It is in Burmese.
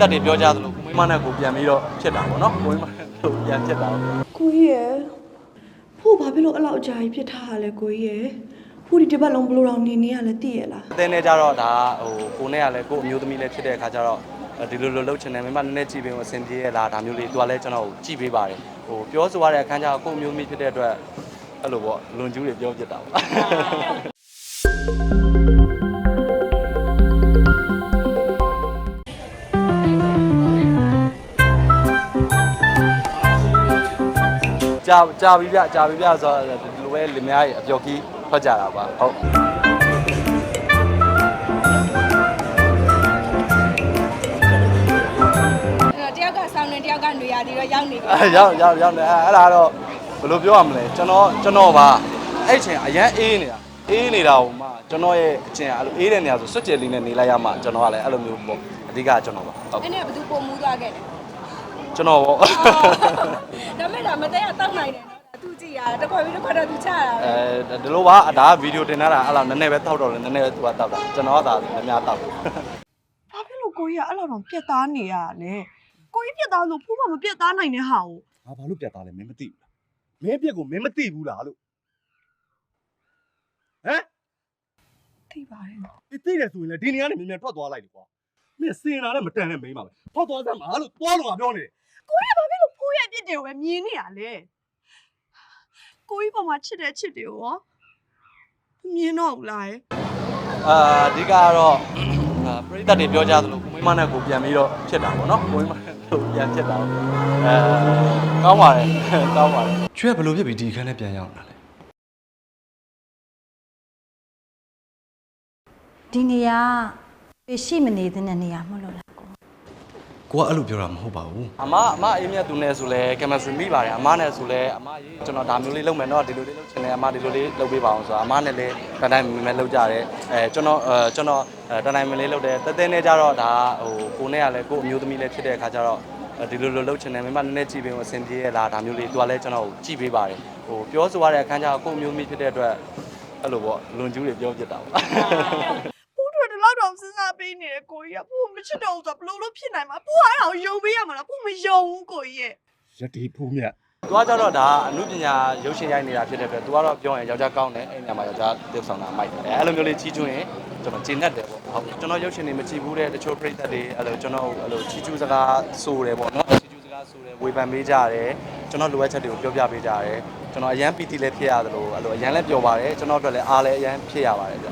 ရိသတ်တွေပြောကြသလိုကိုမိမနဲ့ကိုပြန်ပြီးတော့ဖြစ်တာပေါ့နော်ကိုမိမနဲ့ကိုပြန်ဖြစ်တာပေါ့ကိုကြီးရယ်ဖို့ဘာဖြစ်လို့အဲ့လောက်အကြာကြီးဖြစ်ထားရလဲကိုကြီးရယ်ဖို့ဒီတစ်ပတ်လုံးဘလို့တော့နေနေရလဲသိရလားအတင်းနဲ့ကြတော့ဒါဟိုကိုနဲ့ကလည်းကိုအမျိုးသမီးလည်းဖြစ်တဲ့အခါကျတော့ဒီလိုလိုလှုပ်ချင်တယ်မိမနည်းနည်းကြည့်ပေးလို့အဆင်ပြေရလားဒါမျိုးလေးသူကလည်းကျွန်တော်ကိုကြည့်ပေးပါတယ်ဟိုပြောဆိုရတဲ့အခန်းကျတော့ကိုအမျိုးသမီးဖြစ်တဲ့အတွက်အဲ့လိုပေါ့လွန်ကျူးတွေပြောပြတာပေါ့ ကြာကြာပြီဗျကြာပြီဗျဆိုတော့ဒီလိုပဲလင်မယားကြီးအပျော်ကြီးထွက်ကြတာပါဟုတ်အဲ့တော့တယောက်ကဆောင်းနေတယောက်ကနေရာဒီတော့ရောက်နေပြီအဲရောက်ရောက်ရောက်နေအဲအဲ့ဒါတော့ဘယ်လိုပြောရမလဲကျွန်တော်ကျွန်တော်ပါအဲ့ချိန်အရန်အေးနေတာအေးနေတာဟိုမှကျွန်တော်ရဲ့အချင်းအဲ့လိုအေးတဲ့နေရာဆိုစွတ်ကြယ်လေးနဲ့နေလိုက်ရမှကျွန်တော်ကလည်းအဲ့လိုမျိုးပေါ့အဓိကကျွန်တော်ပါဟုတ်အဲ့နဲ့ဘယ်သူပုံမူသွားခဲ့လဲ ကျွန်တော်ပေါ့ဒါမဲ့ဒါမတဲ့ရတောက်နိုင်တယ်နော်ဒါသူကြည့်ရတခွက်ပြီးတခွက်တော့သူချတာအဲဒီလိုပါဒါကဗီဒီယိုတင်ထားတာအဲ့လိုနည်းနည်းပဲတောက်တော့လေနည်းနည်းပဲသူကတောက်တာကျွန်တော်ကသာအများတောက်တယ်ဘာဖြစ်လို့ကိုကြီးကအဲ့လောက်တော့ပြက်သားနေရလဲကိုကြီးပြက်သားလို့ဖို့မမပြက်သားနိုင်တဲ့ဟာကိုငါဘာလို့ပြတ်သားလဲမင်းမသိဘူးလားမင်းအပြက်ကိုမင်းမသိဘူးလားလို့ဟမ်သိပါတယ်ဒီသိတယ်ဆိုရင်လည်းဒီနေရာနဲ့မြင်မြန်ထွက်သွားလိုက်လေကွာမင်းစင်လာနဲ့မတန်နဲ့မိန်းပါပဲထွက်သွားစမ်းပါလို့သွားလို့ငါပြောနေတယ် ကိုကြီးကဘာဖြစ်လို့ဖိုးရဲ့အပြစ်တွေကိုပဲမြင်နေရလဲကိုကြီးပေါ်မှာချစ်တဲ့ချစ်တွေကိုရောမမြင်တော့ဘူးလားယအာအဓိကကတော့အာပရိသတ်တွေပြောကြသလိုကိုမိမနဲ့ကိုပြန်ပြီးတော့ဖြစ်တာပေါ့နော်ကိုမိမနဲ့ကိုပြန်ဖြစ်တာပေါ့အဲကောင်းပါတယ်ကောင်းပါတယ် ကျွဲဘယ်လိုဖြစ်ပြီးဒီအခန်းထဲပြန်ရောက်လာလဲဒီနေရာပေရှိမနေသင့်တဲ့နေရာမဟုတ်လို့လား ကိုကိုကအဲ့လိုပြောတာမဟုတ်ပါဘူးအမအမအေးမြတ်သူနဲ့ဆိုလဲ chemistry မိပါတယ်အမနဲ့ဆိုလဲအမရေးကျွန်တော်ဒါမျိုးလေးလုပ်မယ်နော်ဒီလိုလေးလုပ်ချင်တယ်အမဒီလိုလေးလုပ်ပေးပါအောင်ဆိုတာအမနဲ့လည်းတန်တိုင်းမမဲလုပ်ကြတယ်အဲကျွန်တော်အဲကျွန်တော်တန်တိုင်းမလေးလုပ်တယ်တဲတဲနဲ့ကြတော့ဒါဟိုကိုနဲ့ကလည်းကိုအမျိုးသမီးလည်းဖြစ်တဲ့အခါကျတော့ဒီလိုလိုလုပ်ချင်တယ်မိမနည်းနည်းကြည့်ပေးလို့အဆင်ပြေရလားဒါမျိုးလေးသူကလည်းကျွန်တော်ကိုကြည့်ပေးပါတယ်ဟိုပြောဆိုရတဲ့အခန်းကျတော့ကိုအမျိုးသမီးဖြစ်တဲ့အတွက်အဲ့လိုပေါ့လွန်ကျူးတွေပြောပြတာပေါ့ ဖိုးတို့ဒီလောက်တော့စဉ်းစား ပေးနေတယ်ကိုကြီးကဖိုးမချစ်တော့ဘူးဆိုတော့ဘလို့လို့ဖြစ်နိုင်မှာဖိုးအဲ့ဒါကိုယုံပေးရမှာလားဖိုးမယုံဘူးကိုကြီးရဲ့ရတီဖူးမြတ်သူကကြတော့ဒါအမှုပညာရုပ်ရှင်ရိုက်နေတာဖြစ်တဲ့အတွက်သူကတော့ပြောရင်ယောက်ျားကောင်းတယ်အဲ့ညမှာယောက်ျားပြုတ်ဆောင်တာမိုက်တယ်အဲ့လိုမျိုးလေးချီးကျူးရင်ကျွန်တော်ဂျင်းနဲ့တယ်ပေါ့ဟုတ်ကျွန်တော်ရုပ်ရှင်တွေမကြည့်ဘူးတဲ့တချို့ပရိသတ်တွေအဲ့လိုကျွန်တော်အဲ့လိုချီးကျူးစကားဆိုတယ်ပေါ့နော်ချီးကျူးစကားဆိုတယ်ဝေဖန်ပေးကြတယ်ကျွန်တော်လိုအပ်ချက်တွေကိုပြောပြပေးကြတယ်ကျွန်တော်အရန်ပီတီလည်းဖြစ်ရတယ်လို့အဲ့လိုအရန်လည်းပြောပါတယ်ကျွန်တော်အတွက်လည်းအားလည်းအရန်ဖြစ်ရပါတယ်ဗျ